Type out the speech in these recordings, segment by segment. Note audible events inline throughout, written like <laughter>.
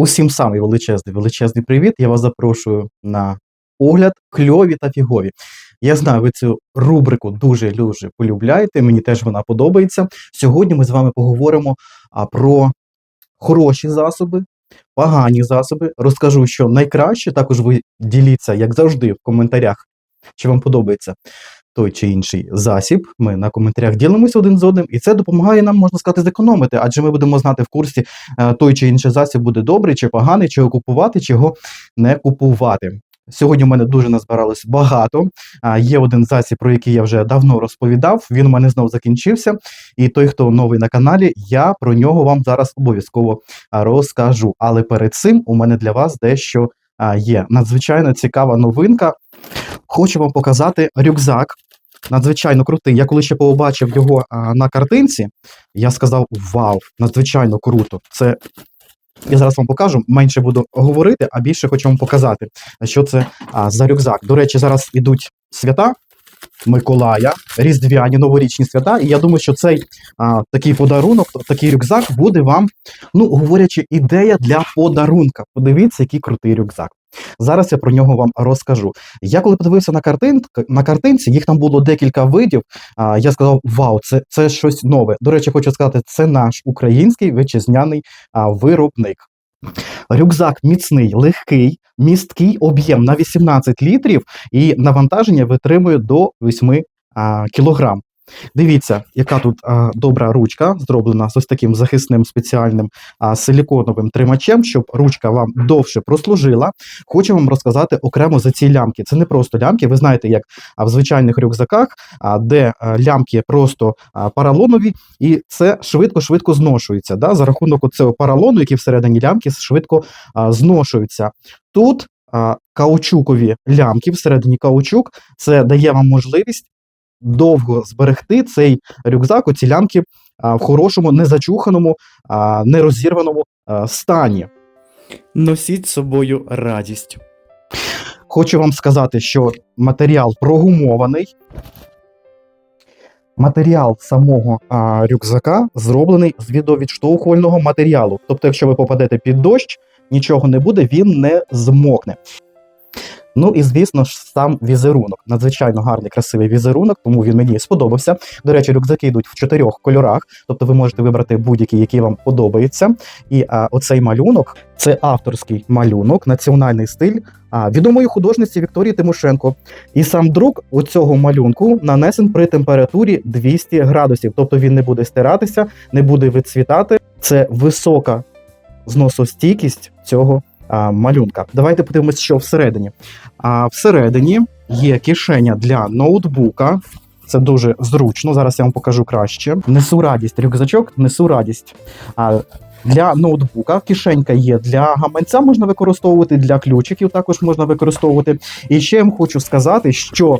Усім самий величезний, величезний привіт. Я вас запрошую на огляд кльові та фігові. Я знаю, ви цю рубрику дуже дуже полюбляєте. Мені теж вона подобається. Сьогодні ми з вами поговоримо про хороші засоби, погані засоби. Розкажу, що найкраще. Також ви діліться, як завжди, в коментарях, чи вам подобається той чи інший засіб. Ми на коментарях ділимося один з одним, і це допомагає нам, можна сказати, зекономити, адже ми будемо знати в курсі, е, той чи інший засіб буде добрий чи поганий, чи його купувати, чи його не купувати. Сьогодні в мене дуже назбиралось багато. А, Є один засіб, про який я вже давно розповідав. Він у мене знов закінчився. І той, хто новий на каналі, я про нього вам зараз обов'язково розкажу. Але перед цим у мене для вас дещо є надзвичайно цікава новинка. Хочу вам показати рюкзак. Надзвичайно крутий. Я коли ще побачив його а, на картинці, я сказав: Вау, надзвичайно круто! Це я зараз вам покажу. Менше буду говорити, а більше хочу вам показати, що це а, за рюкзак. До речі, зараз ідуть свята Миколая, різдвяні новорічні свята. І я думаю, що цей а, такий подарунок, такий рюкзак буде вам, ну говорячи, ідея для подарунка. Подивіться, який крутий рюкзак. Зараз я про нього вам розкажу. Я коли подивився на картин, на картинці, їх там було декілька видів. А, я сказав: Вау, це це щось нове. До речі, хочу сказати, це наш український вітчизняний а, виробник. Рюкзак міцний, легкий, місткий об'єм на 18 літрів і навантаження витримує до 8 а, кілограм. Дивіться, яка тут а, добра ручка, зроблена з ось таким захисним спеціальним а, силіконовим тримачем, щоб ручка вам довше прослужила. Хочу вам розказати окремо за ці лямки. Це не просто лямки. Ви знаєте, як в звичайних рюкзаках, а, де а, лямки просто а, паралонові, і це швидко-швидко зношується. Да? За рахунок цього паралону, який всередині лямки, швидко а, зношуються. Тут каучукові лямки, всередині каучук, це дає вам можливість довго зберегти цей рюкзак, оці лямки а, в хорошому, незачуханому, нерозірваному стані. Носіть з собою радість. Хочу вам сказати, що матеріал прогумований. Матеріал самого а, рюкзака зроблений з відеовідштовхувального матеріалу. Тобто, якщо ви попадете під дощ, нічого не буде, він не змокне. Ну і звісно ж, сам візерунок. Надзвичайно гарний, красивий візерунок, тому він мені сподобався. До речі, рюкзаки йдуть в чотирьох кольорах, тобто ви можете вибрати будь-який, який вам подобається. І а, оцей малюнок це авторський малюнок, національний стиль а, відомої художниці Вікторії Тимошенко. І сам друк у цього малюнку нанесен при температурі 200 градусів, тобто він не буде стиратися, не буде вицвітати. Це висока зносостійкість цього а, малюнка. Давайте подивимось, що всередині. А всередині є кишеня для ноутбука. Це дуже зручно. Зараз я вам покажу краще. Несу радість, рюкзачок, несу радість. А, для ноутбука кишенька є для гаманця, можна використовувати, для ключиків також можна використовувати. І ще я вам хочу сказати, що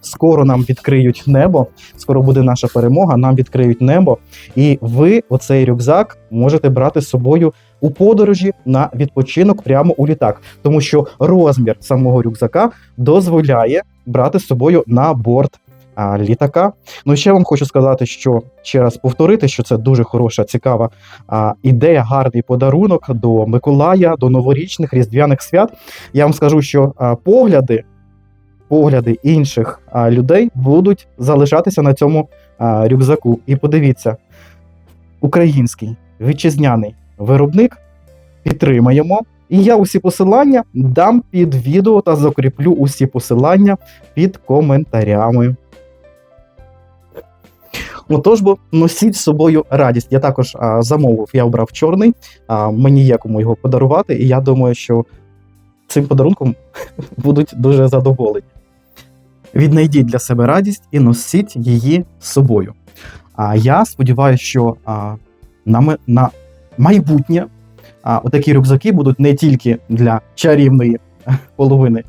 скоро нам відкриють небо, скоро буде наша перемога, нам відкриють небо, і ви оцей рюкзак можете брати з собою у подорожі на відпочинок прямо у літак, тому що розмір самого рюкзака дозволяє брати з собою на борт літака. Ну і ще вам хочу сказати, що ще раз повторити, що це дуже хороша, цікава а, ідея, гарний подарунок до Миколая, до новорічних різдвяних свят. Я вам скажу, що а, погляди. Погляди інших а, людей будуть залишатися на цьому а, рюкзаку. І подивіться, український вітчизняний виробник підтримаємо. І я усі посилання дам під відео та закріплю усі посилання під коментарями. Отож, бо носіть з собою радість. Я також а, замовив, я обрав чорний, а, мені є кому його подарувати, і я думаю, що цим подарунком <laughs> будуть дуже задоволені. Віднайдіть для себе радість і носіть її з собою. А я сподіваюся, що а, на, ме- на майбутнє а, отакі рюкзаки будуть не тільки для чарівної <laughs> половини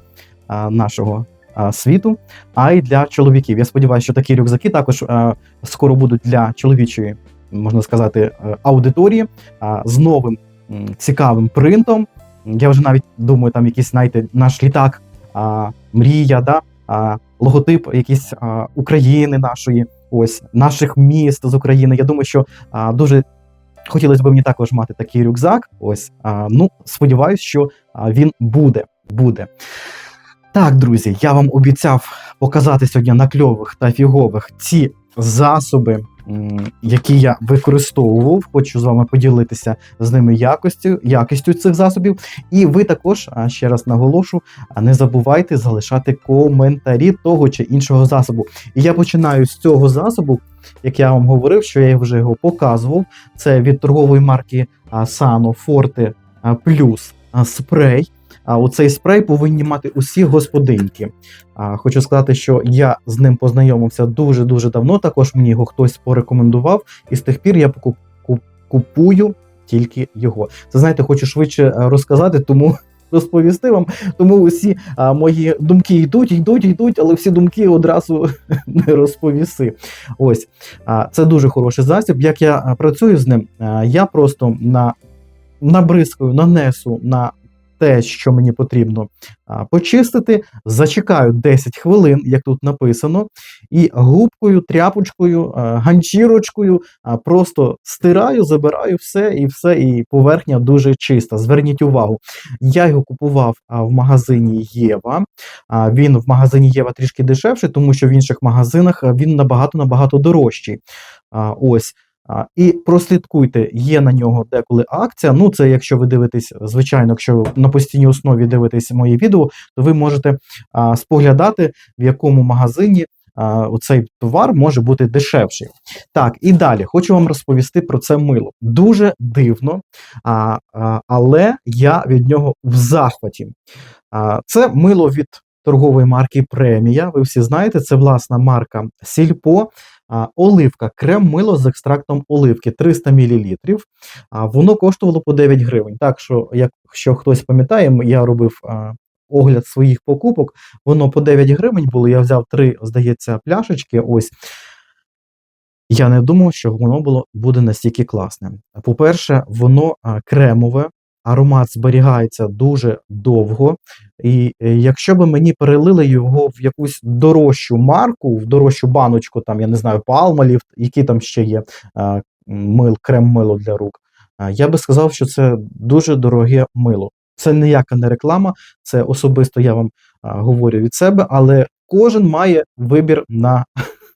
а, нашого а, світу, а й для чоловіків. Я сподіваюся, що такі рюкзаки також а, скоро будуть для чоловічої, можна сказати, е, аудиторії а, з новим м, цікавим принтом. Я вже навіть думаю, там якийсь, знаєте, наш літак, а, мрія, да? а, логотип якийсь а, України нашої, ось наших міст з України. Я думаю, що а, дуже Хотілося б мені також мати такий рюкзак. Ось, а, ну, сподіваюся, що він буде. буде. Так, друзі, я вам обіцяв показати сьогодні на кльових та фігових ці засоби, які я використовував. Хочу з вами поділитися з ними якостю, якістю цих засобів. І ви також, ще раз наголошу, не забувайте залишати коментарі того чи іншого засобу. І я починаю з цього засобу, як я вам говорив, що я вже його показував. Це від торгової марки Sano Forte Plus спрей. А оцей спрей повинні мати усі господинки. А, хочу сказати, що я з ним познайомився дуже дуже давно. Також мені його хтось порекомендував, і з тих пір я купую тільки його. Це знаєте, хочу швидше е, розказати, тому. <laughs> Розповісти вам, тому усі а, мої думки йдуть, йдуть, йдуть, але всі думки одразу <laughs> не розповіси. Ось а, це дуже хороший засіб. Як я працюю з ним, а, я просто на набризкою, нанесу на те, що мені потрібно почистити, зачекаю 10 хвилин, як тут написано, і губкою, тряпочкою, ганчірочкою просто стираю, забираю все і все, і поверхня дуже чиста. Зверніть увагу, я його купував в магазині Єва. Він в магазині Єва трішки дешевший, тому що в інших магазинах він набагато набагато дорожчий. Ось. І прослідкуйте, є на нього деколи акція. Ну, це якщо ви дивитесь, звичайно, якщо на постійній основі дивитесь мої відео, то ви можете а, споглядати, в якому магазині а, цей товар може бути дешевший. Так, і далі хочу вам розповісти про це мило. Дуже дивно, а, а, але я від нього в захваті. А, це мило від торгової марки Премія. Ви всі знаєте, це власна марка Сільпо. Оливка, крем-мило з екстрактом оливки 300 мл. Воно коштувало по 9 гривень. Так що, якщо хтось пам'ятає, я робив огляд своїх покупок, воно по 9 гривень було. Я взяв три, здається, пляшечки. Ось. Я не думав, що воно було буде настільки класне. По-перше, воно кремове, аромат зберігається дуже довго. І е, якщо би мені перелили його в якусь дорожчу марку, в дорожчу баночку, там, я не знаю, палмалів, які там ще є мил, крем-мило для рук, я би сказав, що це дуже дороге мило. Це ніяка не реклама, це особисто я вам говорю від себе, але кожен має вибір на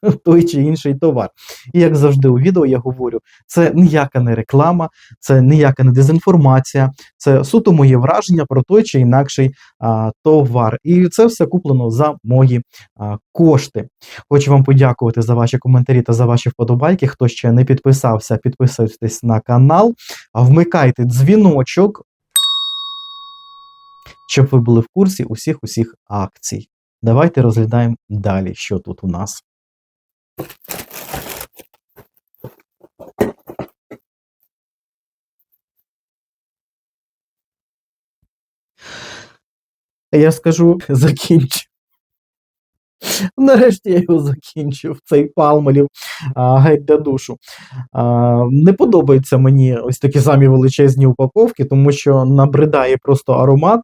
<laughs> той чи інший товар. І як завжди у відео я говорю, це ніяка не реклама, це ніяка не дезінформація, це суто моє враження про той чи інакший а, товар. І це все куплено за мої а, кошти. Хочу вам подякувати за ваші коментарі та за ваші вподобайки. Хто ще не підписався, підписуйтесь на канал, вмикайте дзвіночок, щоб ви були в курсі усіх усіх акцій. Давайте розглядаємо далі, що тут у нас. Я скажу, <laughs> закінчив. <laughs> Нарешті я його закінчив, цей палмалів а, геть для душу. А, не подобаються мені ось такі самі величезні упаковки, тому що набридає просто аромат,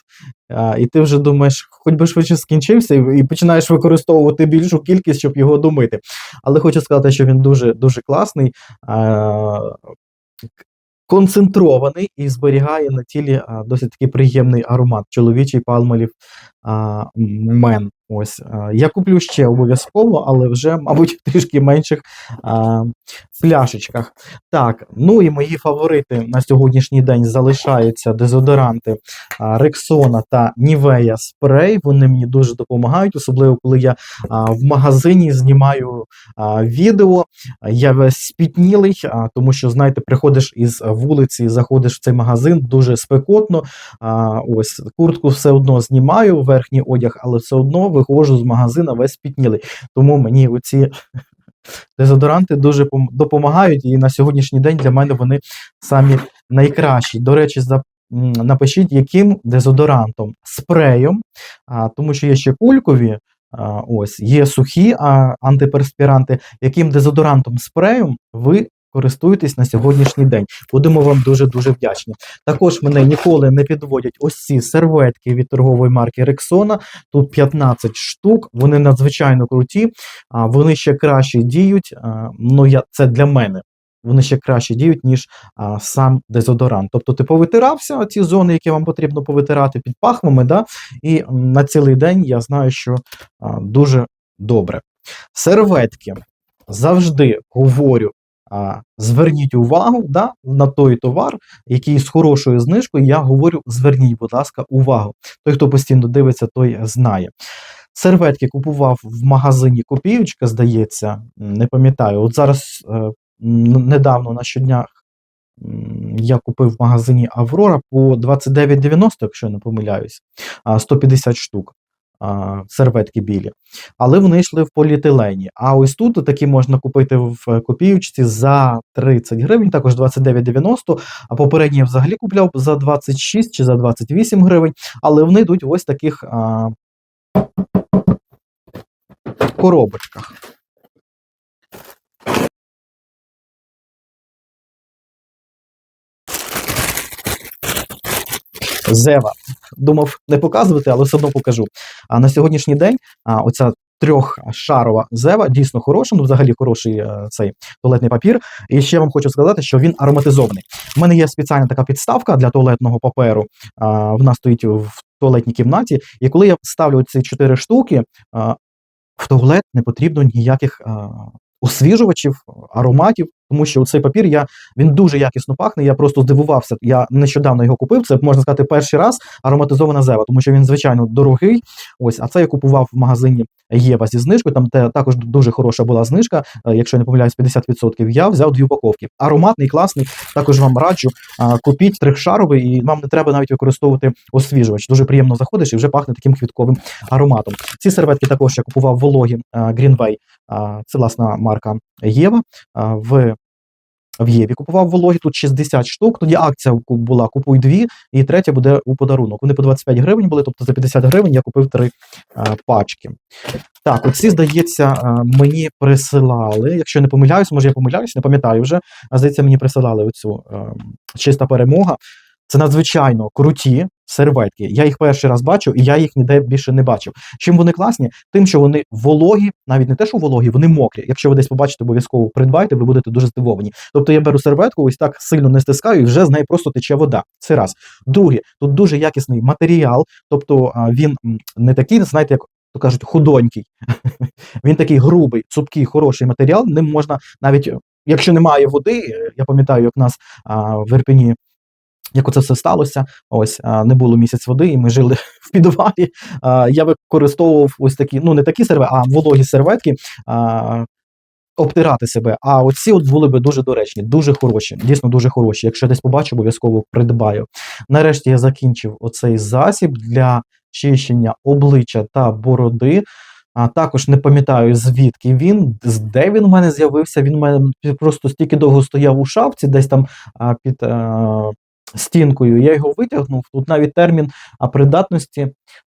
а, і ти вже думаєш, хоч би швидше скінчився, і, і починаєш використовувати більшу кількість, щоб його домити. Але хочу сказати, що він дуже дуже класний. А, Концентрований і зберігає на тілі а, досить такий приємний аромат. Чоловічий палмалів а, мен. Ось я куплю ще обов'язково, але вже, мабуть, в трішки менших а, пляшечках. Так, ну і мої фаворити на сьогоднішній день залишаються дезодоранти а, Рексона та Нівея спрей. Вони мені дуже допомагають, особливо коли я а, в магазині знімаю а, відео. Я весь спітнілий, а, тому що, знаєте, приходиш із вулиці, заходиш в цей магазин, дуже спекотно. А, ось куртку все одно знімаю, верхній одяг, але все одно виходжу з магазина весь спітнілий. Тому мені оці дезодоранти дуже допомагають, і на сьогоднішній день для мене вони самі найкращі. До речі, за напишіть, яким дезодорантом, спреєм, а, тому що є ще кулькові. А, ось є сухі а, антиперспіранти, яким дезодорантом спреєм ви користуєтесь на сьогоднішній день. Будемо вам дуже дуже вдячні. Також мене ніколи не підводять ось ці серветки від торгової марки Rexona. Тут 15 штук, вони надзвичайно круті, вони ще краще діють. Ну я це для мене. вони ще краще діють, ніж а, сам дезодорант. Тобто ти повитирався ці зони, які вам потрібно повитирати під пахвами, да? і на цілий день я знаю, що а, дуже добре. Серветки завжди говорю. Зверніть увагу да, на той товар, який з хорошою знижкою. Я говорю, зверніть, будь ласка, увагу. Той, хто постійно дивиться, той знає. Серветки купував в магазині Копіючка, здається, не пам'ятаю. От зараз е, недавно на щоднях я купив в магазині Аврора по 29,90, якщо я не помиляюсь, 150 штук. Серветки білі, але вони йшли в поліетилені. А ось тут такі можна купити в копіючці за 30 гривень, також 29,90. А попередні я взагалі купляв за 26 чи за 28 гривень, але вони йдуть в ось таких а, коробочках. Зева. Думав не показувати, але все одно покажу. А на сьогоднішній день а, оця трьохшарова зева дійсно хороша, ну взагалі хороший е, цей туалетний папір. І ще вам хочу сказати, що він ароматизований. У мене є спеціальна така підставка для туалетного паперу. А, вона стоїть в туалетній кімнаті. І коли я ставлю ці чотири штуки, а, в туалет не потрібно ніяких а, освіжувачів, ароматів, тому що цей папір я він дуже якісно пахне. Я просто здивувався. Я нещодавно його купив. Це можна сказати перший раз ароматизована зева, тому що він звичайно дорогий. Ось, а це я купував в магазині Єва зі знижкою. Там те, також дуже хороша була знижка. е, Якщо я не помиляюсь, 50%. Я взяв дві упаковки. Ароматний, класний. Також вам раджу. Купіть трьохшаровий, і вам не треба навіть використовувати освіжувач. Дуже приємно заходиш і вже пахне таким квітковим ароматом. Ці серветки також я купував вологі а, Greenway. Це власна марка Єва. В в Єві купував вологі, тут 60 штук. Тоді акція була купуй дві, і третя буде у подарунок. Вони по 25 гривень були, тобто за 50 гривень я купив три а, пачки. Так, оці, здається, мені присилали. Якщо не помиляюсь, може я помиляюсь, не пам'ятаю вже. А здається, мені присилали оцю е, чиста перемога. Це надзвичайно круті серветки. Я їх перший раз бачу, і я їх ніде більше не бачив. Чим вони класні? Тим, що вони вологі, навіть не те, що вологі, вони мокрі. Якщо ви десь побачите, обов'язково придбайте, ви будете дуже здивовані. Тобто я беру серветку, ось так сильно не стискаю, і вже з неї просто тече вода. Це раз. Друге, тут дуже якісний матеріал, тобто він не такий, знаєте, як то кажуть, худонький. <laughs> він такий грубий, цупкий, хороший матеріал. Ним можна навіть, якщо немає води, я пам'ятаю, як нас а, в Ірпені як оце все сталося. Ось не було місяць води, і ми жили <laughs> в підвалі. Я використовував ось такі, ну не такі серветки, а вологі серветки. Обтирати себе, а оці от були би дуже доречні, дуже хороші, дійсно дуже хороші. Якщо я десь побачу, обов'язково придбаю. Нарешті я закінчив оцей засіб для чищення обличчя та бороди. А також не пам'ятаю, звідки він, де він у мене з'явився. Він у мене просто стільки довго стояв у шафці, десь там під стінкою. Я його витягнув. Тут навіть термін придатності.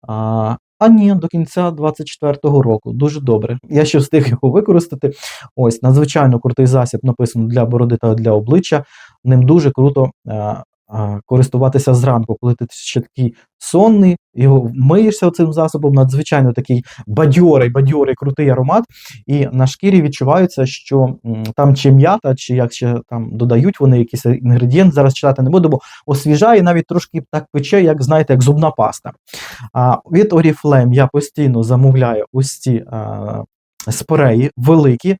А, а ні, до кінця 24-го року. Дуже добре. Я ще встиг його використати. Ось надзвичайно крутий засіб написано для бороди та для обличчя. Ним дуже круто а, користуватися зранку, коли ти ще такий сонний, його миєшся цим засобом, надзвичайно такий бадьорий, бадьорий, крутий аромат. І на шкірі відчувається, що там чи м'ята, чи як ще там додають вони якийсь інгредієнт, зараз читати не буду, бо освіжає, навіть трошки так пече, як знаєте, як зубна паста. А, від Oriflame я постійно замовляю ось ці а, спреї великі,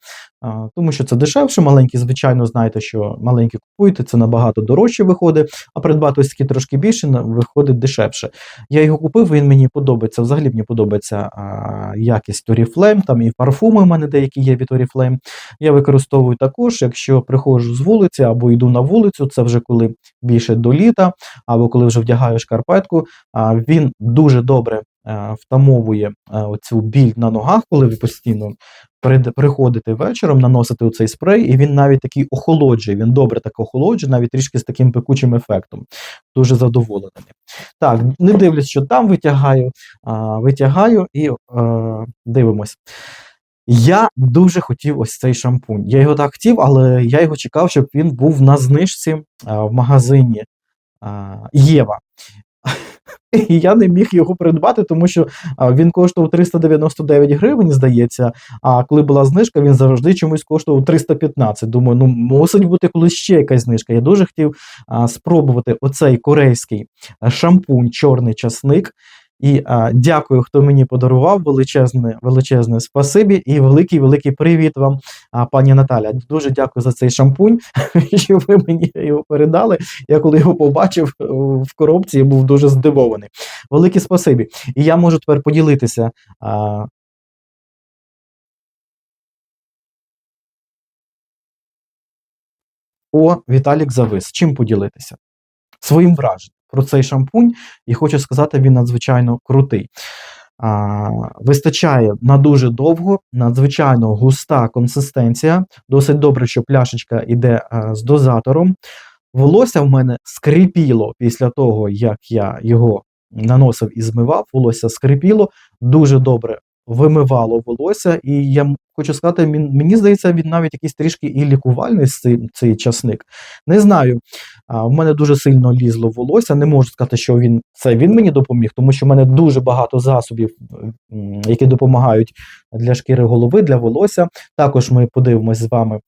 тому що це дешевше, маленькі, звичайно, знаєте, що маленькі купуєте, це набагато дорожче виходить, а придбати ось такі трошки більше виходить дешевше. Я його купив, він мені подобається. Взагалі мені подобається якість Oriflame, там і парфуми у мене деякі є від Oriflame. Я використовую також, якщо приходжу з вулиці або йду на вулицю, це вже коли більше до літа, або коли вже вдягаю шкарпетку. Він дуже добре втамовує е, оцю біль на ногах, коли ви постійно приходите вечором, наносите оцей спрей, і він навіть такий охолоджує. Він добре так охолоджує, навіть трішки з таким пекучим ефектом. Дуже задоволений. Так, не дивлюсь, що там витягаю, витягаю і е, дивимось. Я дуже хотів ось цей шампунь. Я його так хотів, але я його чекав, щоб він був на знижці в магазині Єва. <laughs> І я не міг його придбати, тому що він коштував 399 гривень, здається. А коли була знижка, він завжди чомусь коштував 315. Думаю, ну мусить бути колись ще якась знижка. Я дуже хотів спробувати оцей корейський шампунь чорний часник. І а, дякую, хто мені подарував. Величезне, величезне спасибі і великий великий привіт вам, а, пані Наталя. Дуже дякую за цей шампунь, <laughs> що ви мені його передали. Я коли його побачив е, в коробці, я був дуже здивований. Велике спасибі. І я можу тепер поділитися. А, О, Віталік завис. Чим поділитися? Своїм враженням про цей шампунь, і хочу сказати, він надзвичайно крутий. А, Вистачає на дуже довго, надзвичайно густа консистенція. Досить добре, що пляшечка йде а, з дозатором. Волосся в мене скрипіло після того, як я його наносив і змивав. Волосся скрипіло, дуже добре вимивало волосся, і я хочу сказати, мені здається, він навіть якийсь трішки і лікувальний цей, цей часник. Не знаю. В мене дуже сильно лізло волосся. Не можу сказати, що він це він мені допоміг, тому що в мене дуже багато засобів, які допомагають для шкіри голови, для волосся. Також ми подивимось з вами.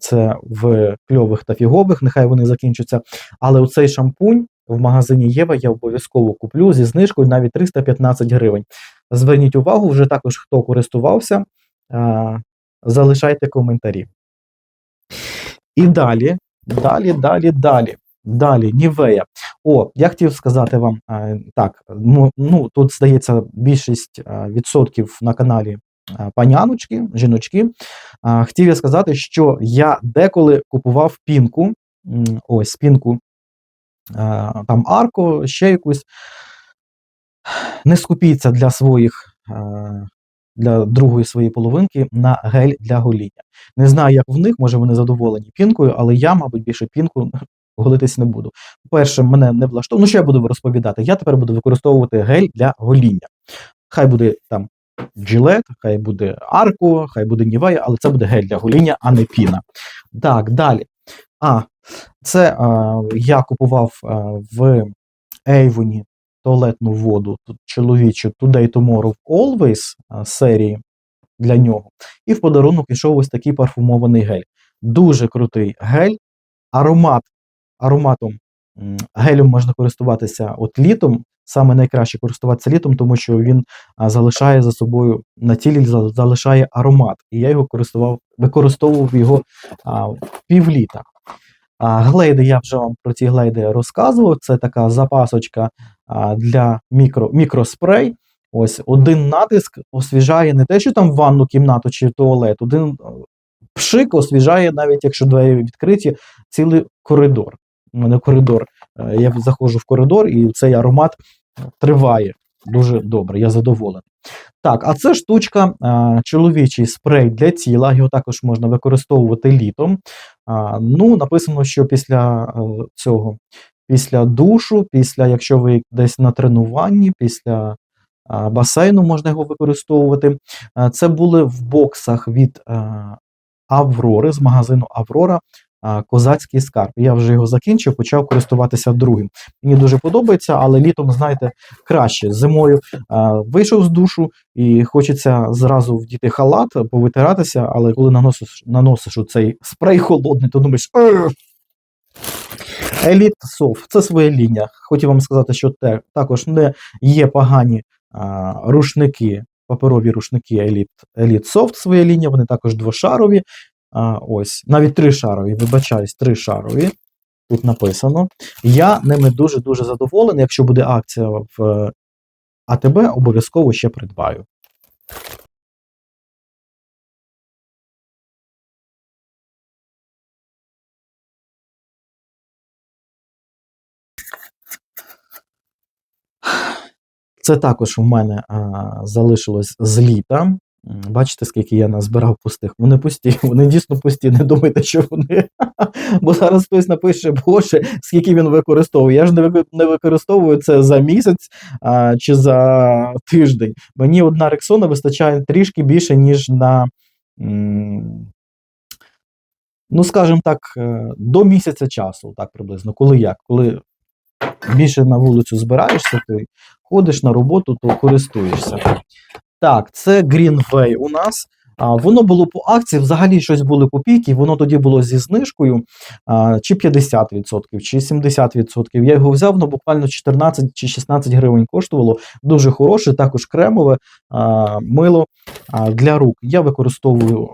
Це в кльових та фігових, нехай вони закінчаться. Але оцей шампунь в магазині Єва я обов'язково куплю зі знижкою навіть 315 гривень. Зверніть увагу, вже також хто користувався, залишайте коментарі. І далі, далі, далі, далі. Далі, Нівея. О, я хотів сказати вам е, так. Ну, ну тут здається більшість е, відсотків на каналі е, паняночки, жіночки. Е, хотів я сказати, що я деколи купував пінку. Ось пінку, е, там арко, ще якусь. Не скупіться для своїх. е, Для другої своєї половинки на гель для гоління. Не знаю, як в них, може вони задоволені пінкою, але я, мабуть, більше пінку <laughs> голитись не буду. По-перше, мене не влаштовує. Ну, що я буду розповідати? Я тепер буду використовувати гель для гоління. Хай буде там джилет, хай буде арко, хай буде нівея, але це буде гель для гоління, а не піна. Так, далі. А, це а, я купував а, в Ейвоні туалетну воду тут чоловічу Today Tomorrow Always а, серії для нього. І в подарунок пішов ось такий парфумований гель. Дуже крутий гель. Аромат, ароматом гелем можна користуватися от літом. Саме найкраще користуватися літом, тому що він залишає за собою на тілі залишає аромат. І я його користував, використовував його а, півліта. А, глейди, я вже вам про ці глейди розказував. Це така запасочка а, для мікро, мікроспрей. Ось один натиск освіжає не те, що там ванну кімнату чи туалет, один е, пшик освіжає, навіть якщо двері відкриті, цілий коридор. У мене коридор. е, Я заходжу в коридор, і цей аромат триває дуже добре, я задоволений. Так, а це штучка, а, чоловічий спрей для тіла, його також можна використовувати літом. Ну, написано, що після е, цього, після душу, після, якщо ви десь на тренуванні, після басейну можна його використовувати. Це були в боксах від Аврори, з магазину Аврора. Козацький скарб. Я вже його закінчив, почав користуватися другим. Мені дуже подобається, але літом, знаєте, краще. Зимою вийшов з душу і хочеться зразу вдіти халат, повитиратися, але коли наносиш, наносиш цей спрей холодний, то думаєш. «Ugh». Elite Soft це своя лінія. Хотів вам сказати, що те також не є погані а, рушники, паперові рушники Elite Soft своя лінія, вони також двошарові. А, ось, навіть тришарові, вибачаюсь, тришарові. Тут написано. Я ними дуже-дуже задоволений. Якщо буде акція в е, АТБ, обов'язково ще придбаю. Це також у мене а, залишилось з літа. Бачите, скільки я назбирав пустих. Вони пусті, <laughs> вони дійсно пусті. Не думайте, що вони. <laughs> Бо зараз хтось напише, Боже, скільки він використовує. Я ж не використовую це за місяць а, чи за тиждень. Мені одна рексона вистачає трішки більше, ніж на. Ну, скажімо так, е, до місяця часу, так приблизно. Коли як? Коли більше на вулицю збираєшся, ти ходиш на роботу, то користуєшся. Так, це Greenway у нас. А, воно було по акції, взагалі щось були копійки, воно тоді було зі знижкою а, чи 50%, чи 70%. Я його взяв, воно буквально 14 чи 16 гривень коштувало. Дуже хороше, також кремове а, мило а, для рук. Я використовую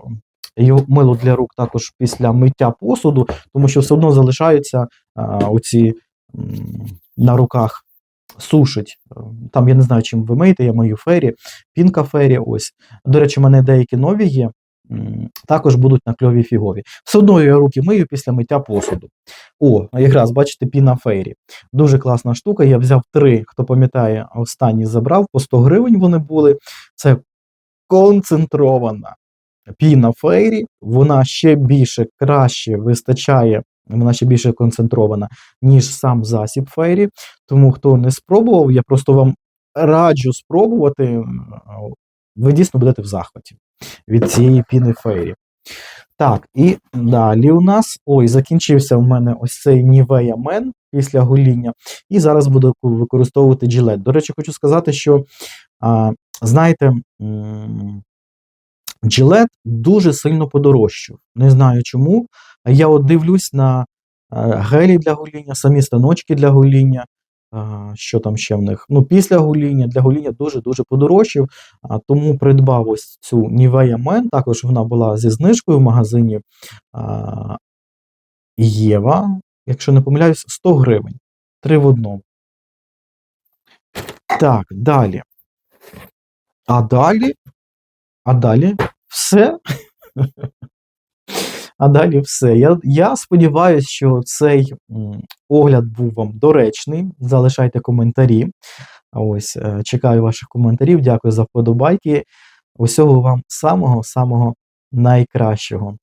його мило для рук також після миття посуду, тому що все одно залишаються а, оці м, на руках сушить. Там я не знаю, чим ви миєте, я мию фері, пінка фері. Ось. До речі, в мене деякі нові є. Також будуть на кльові фігові. Все одно я руки мию після миття посуду. О, якраз бачите, піна фейрі. Дуже класна штука. Я взяв три, хто пам'ятає, останні забрав, по 100 гривень вони були. Це концентрована піна фейрі. Вона ще більше краще вистачає, вона ще більше концентрована, ніж сам засіб фейрі. Тому хто не спробував, я просто вам раджу спробувати. Ви дійсно будете в захваті від цієї піни фейрі. Так, і далі у нас. Ой, закінчився в мене ось цей Nivea Men після гоління. І зараз буду використовувати Gillette. До речі, хочу сказати, що, а, знаєте, Gillette дуже сильно подорожчав. Не знаю чому. Я от дивлюсь на е, гелі для гоління, самі станочки для гоління. Що там ще в них? Ну, після гоління, для гоління дуже-дуже подорожчав. Тому придбав ось цю Nivea Men. Також вона була зі знижкою в магазині Єва, якщо не помиляюсь, 100 гривень. Три в одному. Так, далі. А далі, а далі все. <laughs> А далі все. Я, я сподіваюся, що цей огляд був вам доречний. Залишайте коментарі. Ось, е, чекаю ваших коментарів. Дякую за вподобайки. Усього вам самого-самого найкращого.